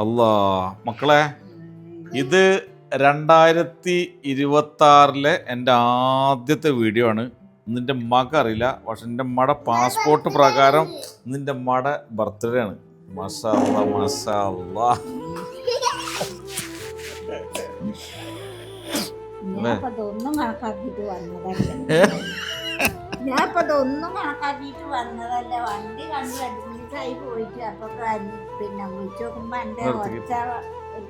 അല്ലാ മക്കളെ ഇത് രണ്ടായിരത്തി ഇരുപത്തി ആറിലെ എന്റെ ആദ്യത്തെ വീഡിയോ ആണ്. നിന്റെ മക അറിയില്ല പക്ഷെ എന്റെ മട പാസ്പോർട്ട് പ്രകാരം നിന്റെ മട ബർത്ത്ഡേ ആണ്. മസാല മസാല വന്നതല്ല. ഞാനിപ്പോ ഇതൊന്നും കണക്കാക്കിയിട്ട് വന്നതല്ല. വണ്ടി കണ്ട് അഡ്മിറ്റായി പോയിട്ട് അപ്പൊ പിന്നെ വിളിച്ചു നോക്കുമ്പോ എന്റെ. ഒച്ച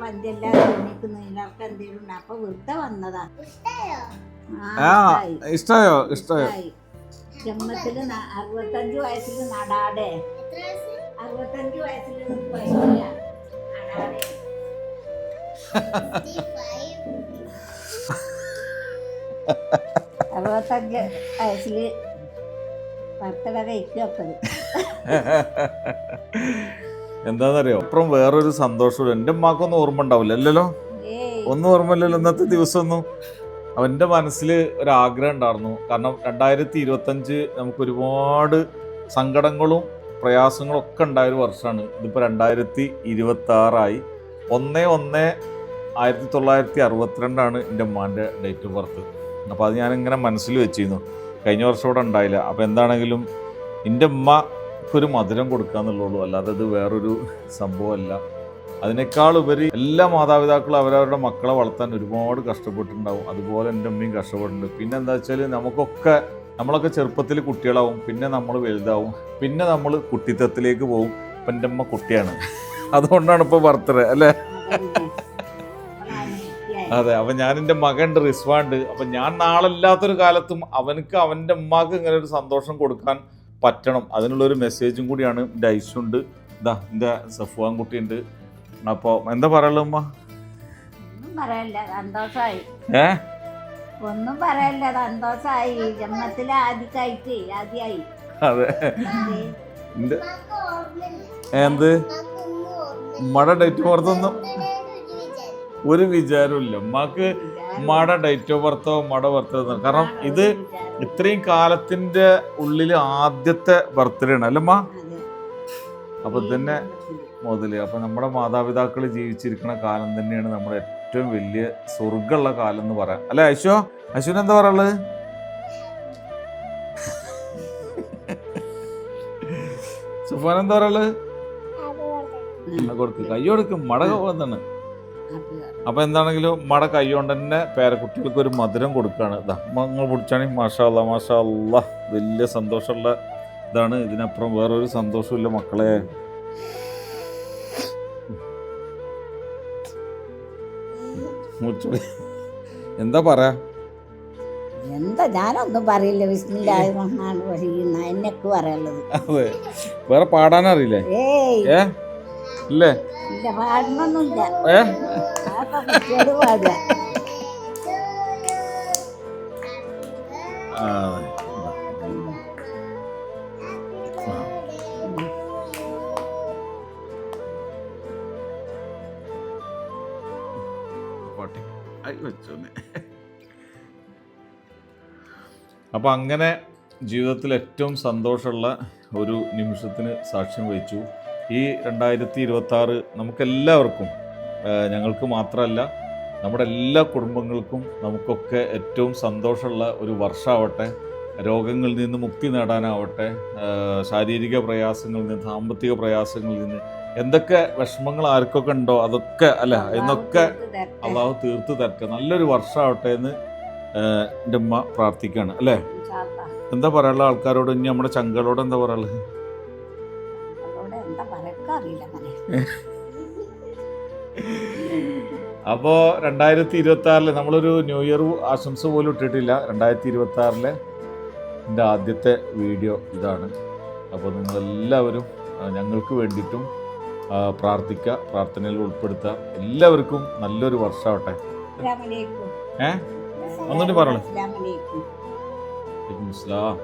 പന്തെല്ലാം തോന്നിക്കുന്നു ഇതിനൊക്കെ എന്തെങ്കിലും ഉണ്ട് അപ്പൊ വെറുതെ വന്നതാ. ആ ഇഷ്ടയോ. ഇഷ്ടായി. ജന്മത്തിൽ അറുപത്തഞ്ച് വയസ്സിൽ നടാടെ അറുപത്തഞ്ച് വയസ്സിൽ അറുപത്തഞ്ച് വയസ്സിൽ അപ്പത് എന്താണെന്നറിയോ അപ്പുറം. വേറൊരു സന്തോഷം എന്റെ ഉമ്മാക്കൊന്നും ഓർമ്മ ഉണ്ടാവില്ല അല്ലല്ലോ ഒന്നും ഓർമ്മയില്ലല്ലോ ഇന്നത്തെ ദിവസമൊന്നും? അവന്റെ മനസ്സിൽ ഒരു ആഗ്രഹം ഉണ്ടായിരുന്നു. കാരണം രണ്ടായിരത്തി ഇരുപത്തഞ്ച് നമുക്ക് ഒരുപാട് സങ്കടങ്ങളും പ്രയാസങ്ങളും ഒക്കെ ഉണ്ടായ ഒരു വർഷമാണ്. ഇതിപ്പോൾ രണ്ടായിരത്തി ഇരുപത്തി ആറായി ഒന്ന് ഒന്ന് ആയിരത്തി തൊള്ളായിരത്തി അറുപത്തിരണ്ടാണ് എന്റെ ഉമ്മാന്റെ ഡേറ്റ് ഓഫ് ബർത്ത്. അപ്പോൾ അത് ഞാനിങ്ങനെ മനസ്സിൽ വെച്ചിരുന്നു. കഴിഞ്ഞ വർഷം ഇവിടെ ഉണ്ടായില്ല. അപ്പോൾ എന്താണെങ്കിലും എന്റെ ഉമ്മക്കൊരു മധുരം കൊടുക്കുക എന്നുള്ളൂ അല്ലാതെ ഇത് വേറൊരു സംഭവമല്ല. അതിനേക്കാൾ ഉപരി എല്ലാ മാതാപിതാക്കളും അവരവരുടെ മക്കളെ വളർത്താൻ ഒരുപാട് കഷ്ടപ്പെട്ടിട്ടുണ്ടാവും. അതുപോലെ എന്റെ അമ്മയും കഷ്ടപ്പെട്ടിട്ടുണ്ട്. പിന്നെ എന്താ വെച്ചാൽ നമുക്കൊക്കെ നമ്മളൊക്കെ ചെറുപ്പത്തിൽ കുട്ടികളാവും. പിന്നെ നമ്മൾ വലുതാവും. പിന്നെ നമ്മൾ കുട്ടിത്തത്തിലേക്ക് പോകും. ഇപ്പം എന്റെ അമ്മ കുട്ടിയാണ്. അതുകൊണ്ടാണ് ഇപ്പോൾ ബർത്ത്ഡേ അല്ലേ? അതെ അപ്പൊ ഞാൻ എന്റെ മകന്റെ റിസ്വാണ്ട്. അപ്പൊ ഞാൻ നാളല്ലാത്തൊരു കാലത്തും അവനക്ക് അവന്റെ ഉമ്മാക്ക് ഇങ്ങനെ ഒരു സന്തോഷം കൊടുക്കാൻ പറ്റണം. അതിനുള്ള ഒരു മെസ്സേജും കൂടിയാണ് എന്റെ ഐശുണ്ട് ഇതാ എന്റെ സഫുവാൻ കുട്ടിയുണ്ട്. അപ്പോൾ എന്താ പറയുള്ളൂ ഉമ്മ? ഒന്നും പറയല്ല സന്തോഷായി. ഏ? ഒന്നും പറയല്ല സന്തോഷായി. ജന്മത്തിലെ ആദ്യമായിട്ട് ആദ്യമായി. അതെ. എന്ത്? ഉമ്മയുടെ ഡേറ്റ് ഒരു വിചാരവും ഇല്ല ഉമ്മാക്ക് ഉമ്മയുടെ ഡേറ്റ് ഓഫ് ബർത്തോ ഉമ്മയുടെ ബർത്തോ കാരണം ഇത് ഇത്രയും കാലത്തിന്റെ ഉള്ളിൽ ആദ്യത്തെ ബർത്ത്ഡേ ആണ്. അല്ലമ്മ അപ്പൊ തന്നെ മുതൽ. അപ്പൊ നമ്മുടെ മാതാപിതാക്കൾ ജീവിച്ചിരിക്കുന്ന കാലം തന്നെയാണ് നമ്മുടെ ഏറ്റവും വലിയ സ്വർഗമുള്ള കാലം എന്ന് പറയാം. അല്ലെ അശ്വ അശ്വിന് എന്താ പറയുള്ളത് സുഫാൻ എന്താ പറയുള്ളത് കൊടുക്ക്. കൈ കൊടുക്കും. മടക വന്നാണ് അപ്പൊ എന്താണെങ്കിലും മട തന്നെ പേരക്കുട്ടികൾക്ക് ഒരു മധുരം കൊടുക്കുകയാണ് ഇതാ നിങ്ങൾ പിടിച്ചാണെങ്കിൽ മാഷാല്ല മാഷാല്ല വലിയ സന്തോഷമുള്ള ഇതാണ്. ഇതിനപ്പുറം വേറൊരു സന്തോഷമില്ല മക്കളെ. എന്താ പറയാ? എന്താ ഞാനൊന്നും പറയില്ല. റഹീം. എന്നൊക്കെ പറയുള്ളത് അതെ. വേറെ പാടാനറിയില്ലേ? ഏ? ഇല്ലേ? ഏ അതൊക്കെ കുട്ടിയോട് പാടുക ആ, ഇതാ. ആ. പോട്ടെ. ആയി വെച്ചോന്നെ. അപ്പൊ അങ്ങനെ ജീവിതത്തിൽ ഏറ്റവും സന്തോഷമുള്ള ഒരു നിമിഷത്തിന് സാക്ഷ്യം വഹിച്ചു ഈ രണ്ടായിരത്തി ഇരുപത്തി ആറ് നമുക്കെല്ലാവർക്കും ഞങ്ങൾക്ക് മാത്രമല്ല നമ്മുടെ എല്ലാ കുടുംബങ്ങൾക്കും നമുക്കൊക്കെ ഏറ്റവും സന്തോഷമുള്ള ഒരു വർഷമാവട്ടെ രോഗങ്ങളിൽ നിന്ന് മുക്തി നേടാനാവട്ടെ ശാരീരിക പ്രയാസങ്ങളിൽ നിന്ന് സാമ്പത്തിക പ്രയാസങ്ങളിൽ നിന്ന് എന്തൊക്കെ വിഷമങ്ങൾ ആർക്കൊക്കെ ഉണ്ടോ അതൊക്കെ അല്ല എന്നൊക്കെ അള്ളാഹു തീർത്ത് തരട്ടെ. നല്ലൊരു വർഷമാവട്ടെ എന്ന് എന്റെ ഉമ്മ പ്രാർത്ഥിക്കുകയാണ് അല്ലേ? എന്താ പറയാനുള്ള ആൾക്കാരോട്? ഇനി നമ്മുടെ ചങ്കളോട് എന്താ പറയാനുള്ളത്? എന്താ പറയൊക്കെ അറിയില്ല മോനെ. അപ്പോൾ രണ്ടായിരത്തി ഇരുപത്തി ആറിൽ നമ്മളൊരു ന്യൂ ഇയർ ആശംസ പോലും ഇട്ടിട്ടില്ല രണ്ടായിരത്തി ഇരുപത്തി ആറിലെ എന്റെ ആദ്യത്തെ വീഡിയോ ഇതാണ് അപ്പോൾ നിങ്ങളെല്ലാവരും ഞങ്ങൾക്ക് വേണ്ടിയിട്ടും പ്രാർത്ഥിക്കുക പ്രാർത്ഥനയിൽ ഉൾപ്പെടുത്തുക എല്ലാവർക്കും നല്ലൊരു വർഷമാവട്ടെ. ഏ? ഒന്നുകൂടി പറഞ്ഞു. ഇസ്ലാം